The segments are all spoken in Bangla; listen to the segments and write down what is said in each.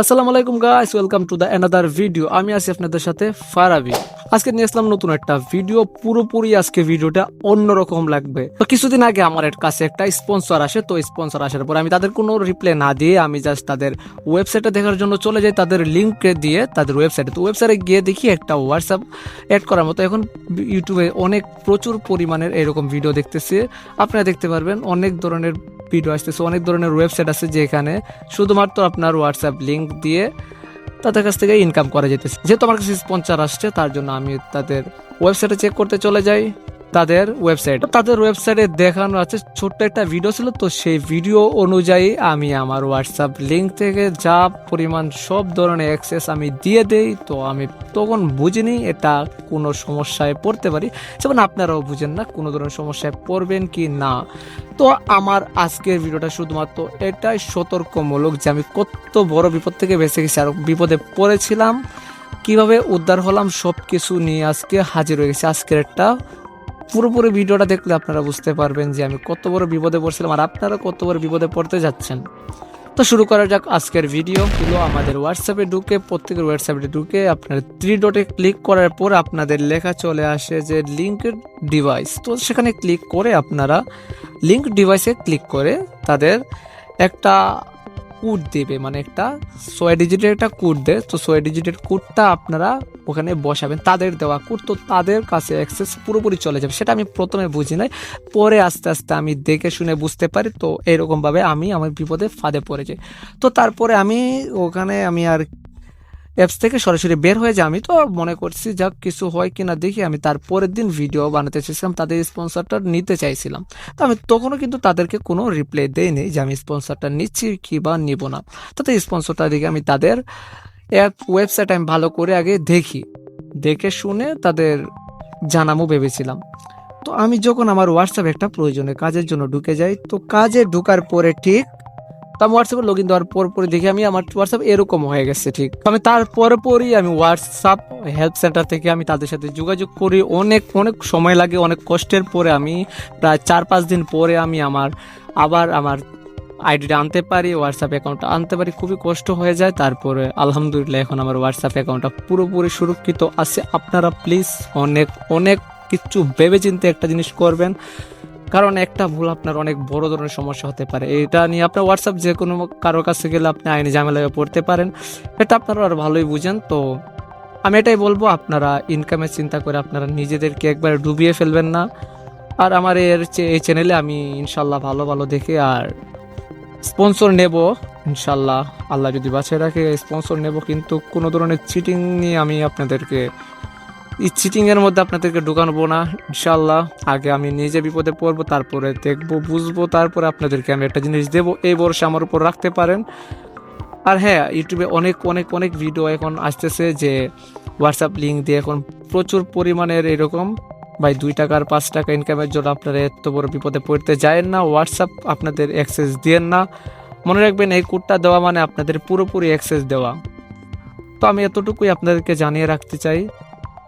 আসসালামু আলাইকুম guys welcome to the another video আমি আছি আপনাদের সাথে ফারাবি। আজকে নিয়ে আসলাম নতুন একটা ভিডিও পুরোপুরি আজকে ভিডিওটা অন্যরকম লাগবে। তো কিছুদিন আগে আমার কাছে একটা স্পন্সর আসে। তো স্পন্সর আসার পর আমি তাদের কোনো রিপ্লাই না দিয়ে আমি জাস্ট তাদের ওয়েবসাইটে দেখার জন্য চলে যাই, তাদের লিঙ্ক দিয়ে তাদের ওয়েবসাইটে তো ওয়েবসাইটে গিয়ে দেখি একটা হোয়াটসঅ্যাপ অ্যাড করার মতো। এখন ইউটিউবে অনেক প্রচুর পরিমাণের এরকম ভিডিও দেখতেছি। আপনারা দেখতে পারবেন, অনেক ধরনের ভিডিও আসতেছে, অনেক ধরনের ওয়েবসাইট আছে যেখানে শুধুমাত্র আপনার হোয়াটসঅ্যাপ লিঙ্ক দিয়ে তাদের কাছ থেকে ইনকাম করা যেতেছে। যেহেতু আমার কাছে স্পন্সার আসছে, তার জন্য আমি তাদের ওয়েবসাইটে চেক করতে চলে যাই। তাদের ওয়েবসাইট তাদের ওয়েবসাইটে দেখানো আছে, ছোট্ট একটা ভিডিও ছিল, তো সেই ভিডিও অনুযায়ী আমি আমার হোয়াটসঅ্যাপ লিঙ্ক থেকে যা পরিমাণ সব ধরনের অ্যাক্সেস আমি দিয়ে দেই, তো আমি তখন বুঝিনি এটা কোনো সমস্যায় পড়তে পারি। যেমন আপনারাও বুঝেন না কোনো ধরনের সমস্যায় পড়বেন কি না। তো আমার আজকের ভিডিওটা শুধুমাত্র এটাই সতর্কমূলক যে আমি কত বড় বিপদ থেকে বেঁচে গেছি, আর বিপদে পড়েছিলাম, কীভাবে উদ্ধার হলাম সব কিছু নিয়ে আজকে হাজির হয়ে গেছি। আজকের একটা পুরোপুরি ভিডিওটা দেখলে আপনারা বুঝতে পারবেন যে আমি কত বড় বিপদে পড়ছিলাম আর আপনারা কত বড় বিপদে পড়তে যাচ্ছেন। তো শুরু করা যাক আজকের ভিডিও। গুলো আমাদের হোয়াটসঅ্যাপে ঢুকে, প্রত্যেকের হোয়াটসঅ্যাপে ঢুকে আপনার থ্রি ডটে ক্লিক করার পর আপনাদের লেখা চলে আসে যে লিঙ্কের ডিভাইস তো সেখানে ক্লিক করে আপনারা লিঙ্ক ডিভাইসে ক্লিক করে তাদের একটা কোড দেবে মানে একটা ছয় ডিজিটের একটা কোড দেয়। তো ছয় ডিজিটের কোডটা আপনারা ওখানে বসাবেন, তাদের দেওয়া কোড তো তাদের কাছে অ্যাক্সেস পুরোপুরি চলে যাবে। সেটা আমি প্রথমে বুঝি নাই, পরে আস্তে আস্তে আমি দেখে শুনে বুঝতে পারি। তো এরকমভাবে আমি আমার বিপদে ফাঁদে পড়ে যাই তো তারপরে আমি ওখানে আমি আর অ্যাপস থেকে সরাসরি বের হয়ে যাই। আমি তো মনে করছি যাক কিছু হয় কি না দেখি। আমি তার পরের দিন ভিডিও বানাতে চেয়েছিলাম, তাদের স্পন্সরটা নিতে চাইছিলাম। তো আমি তখনও কিন্তু তাদেরকে কোনো রিপ্লাই দেইনি যে আমি স্পন্সরটা নিচ্ছি কি বা নিব না। তাতে স্পন্সরটা দেখে আমি তাদের ওয়েবসাইট আমি ভালো করে আগে দেখি। দেখে শুনে তাদের জানামও ভেবেছিলাম। তো আমি যখন আমার হোয়াটসঅ্যাপ একটা প্রয়োজনে কাজের জন্য ঢুকে যাই, তো কাজে ঢুকার পরে ঠিক, তো আমি হোয়াটসঅ্যাপে লগ ইন দেওয়ার পর পরে দেখি আমি আমার হোয়াটসঅ্যাপ এরকম হয়ে গেছে ঠিক। আমি তারপরে পরই আমি হোয়াটসঅ্যাপ হেল্প সেন্টার থেকে আমি তাদের সাথে যোগাযোগ করি। অনেক অনেক সময় লাগে, অনেক কষ্টের পরে আমি প্রায় চার পাঁচ দিন পরে আমি আমার, আবার আমার আইডিটা আনতে পারি হোয়াটসঅ্যাপ অ্যাকাউন্টটা আনতে পারি, খুবই কষ্ট হয়ে যায়। তারপরে আলহামদুলিল্লাহ এখন আমার হোয়াটসঅ্যাপ অ্যাকাউন্টটা পুরোপুরি সুরক্ষিত আছে। আপনারা প্লিজ অনেক অনেক কিছু ভেবে চিন্তে একটা জিনিস করবেন। কারণ একটা ভুল আপনার অনেক বড় ধরনের সমস্যা হতে পারে। এটা নিয়ে আপনার হোয়াটসঅ্যাপ যে কোনো কারোর কাছে গেলে আপনি আইনি ঝামেলায় পড়তে পারেন। এটা আপনারা আর ভালোই বুঝেন। তো আমি এটাই বলব, আপনারা ইনকামের চিন্তা করে আপনারা নিজেদেরকে একবার ডুবিয়ে ফেলবেন না। আর আমার এর এই চ্যানেলে আমি ইনশাল্লাহ ভালো ভালো দেখে আর স্পন্সর নেব, ইনশাল্লাহ। আল্লাহ যদি বাঁচিয়ে রাখে স্পন্সর নেব, কিন্তু কোনো ধরনের চিটিং নিয়ে আমি আপনাদেরকে, এই চিটিংয়ের মধ্যে আপনাদেরকে ঢুকানবো না, ইনশাল্লাহ। আগে আমি নিজে বিপদে পড়ব, তারপরে দেখব, বুঝব, তারপরে আপনাদেরকে আমি একটা জিনিস দেবো, এই ভরসা আমার উপর রাখতে পারেন। আর হ্যাঁ ইউটিউবে অনেক অনেক অনেক ভিডিও এখন আসতেছে যে হোয়াটসঅ্যাপ লিঙ্ক দিয়ে এখন প্রচুর পরিমাণের এরকম ভাই, দুই টাকার পাঁচ টাকা ইনকামের জন্য আপনারা এত বড় বিপদে পড়তে যায়েন না। হোয়াটসঅ্যাপ আপনাদের অ্যাক্সেস দিয়েন না। মনে রাখবেন, এই কোডটা দেওয়া মানে আপনাদের পুরোপুরি অ্যাক্সেস দেওয়া। তো আমি এতটুকুই আপনাদেরকে জানিয়ে রাখতে চাই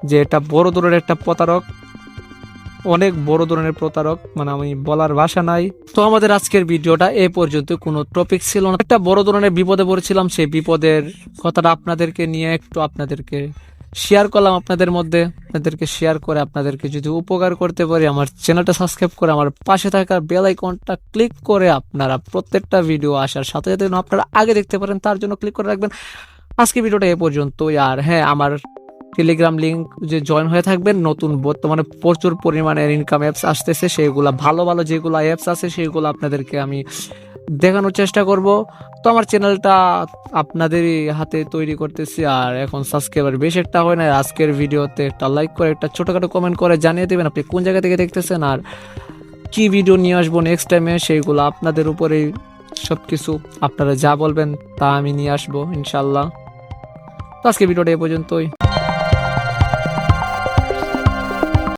যে এটা বড় ধরনের একটা প্রতারক। অনেক বড় ধরনের প্রতারক মানে আমি বলার ভাষা নাই। তো আমাদের আজকের ভিডিওটা এ পর্যন্ত, কোনো টপিক ছিল না। একটা বড় ধরনের বিপদে পড়েছিলাম, সেই বিপদের কথাটা আপনাদেরকে নিয়ে, একটু আপনাদেরকে শেয়ার করলাম আপনাদের মধ্যে। আপনাদেরকে শেয়ার করে আপনাদেরকে যদি উপকার করতে পারি, আমার চ্যানেলটা সাবস্ক্রাইব করে আমার পাশে থাকা বেল আইকনটা ক্লিক করে আপনারা প্রত্যেকটা ভিডিও আসার সাথে সাথে আপনারা আগে দেখতে পারেন, তার জন্য ক্লিক করে রাখবেন। আজকে ভিডিওটা এ পর্যন্তই। আর হ্যাঁ আমার টেলিগ্রাম লিঙ্ক যে জয়েন হয়ে থাকবেন, নতুন বর্তমানে প্রচুর পরিমাণে ইনকাম অ্যাপস আসতেছে সেইগুলো ভালো ভালো যেগুলো অ্যাপস আছে সেইগুলো আপনাদেরকে আমি দেখানোর চেষ্টা করব। তো আমার চ্যানেলটা আপনাদেরই হাতে তৈরি করতেছি, আর এখন সাবস্ক্রাইবার বেশি একটা হয় না আজকের ভিডিওতে একটা লাইক করে, একটা ছোটোখাটো কমেন্ট করে জানিয়ে দেবেন আপনি কোন জায়গা থেকে দেখতেছেন, আর কি ভিডিও নিয়ে আসব নেক্সট টাইমে সেইগুলো আপনাদের উপরেই সব কিছু আপনারা যা বলবেন তা আমি নিয়ে আসব ইনশাল্লাহ তো আজকে ভিডিওটা এ পর্যন্তই।